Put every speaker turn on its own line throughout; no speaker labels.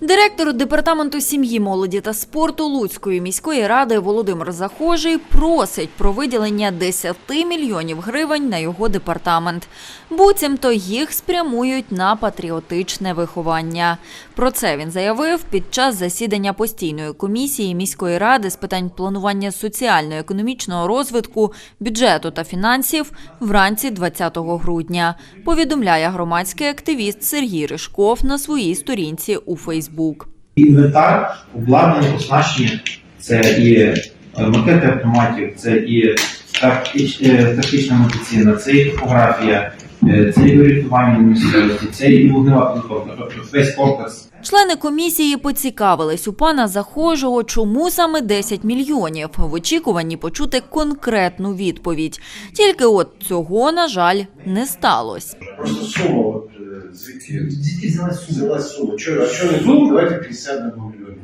Директор департаменту сім'ї, молоді та спорту Луцької міської ради Володимир Захожий просить про виділення 10 мільйонів гривень на його департамент. Буцімто їх спрямують на патріотичне виховання. Про це він заявив під час засідання постійної комісії міської ради з питань планування соціально-економічного розвитку, бюджету та фінансів вранці 20 грудня. Повідомляє громадський активіст Сергій Ришков на своїй сторінці у Фейсбук.
Інвентар, обладнання, оснащення це і е, макети автоматів, це і е, тактична медицина, це і топографія, е, це і орієнтування місцевості, це і вогнева підготовка, тобто весь комплекс.
Члени комісії поцікавились у пана Захожого, чому саме 10 мільйонів, в очікуванні почути конкретну відповідь. Тільки от цього, на жаль, не сталося.
Просто сума, е, звідки
Звідки взялась сума?
взялась сума? Чо, а що не було? Давайте 50 на мільйонів.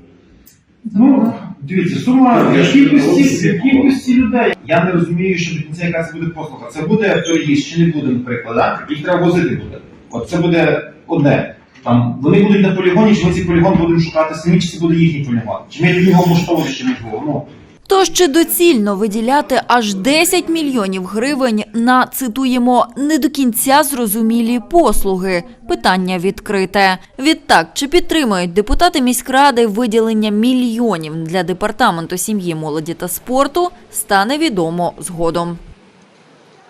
Ну, дивіться, сума
Ну, я
в
ж
кількості,
не
кількості людей. Я не розумію, що до кінця яка це буде послуга. Це буде переїзд чи не буде, наприклад, да? їх треба возити буде. От це буде одне. Там вони будуть на полігоні, чи ми цей полігон будемо шукати самі, чи це буде їхній полігон. Чи ми його облаштовувати, чи не було. Ну,
Тож чи доцільно виділяти аж 10 мільйонів гривень на цитуємо не до кінця зрозумілі послуги? Питання відкрите. Відтак, чи підтримують депутати міськради виділення мільйонів для департаменту сім'ї, молоді та спорту, стане відомо згодом.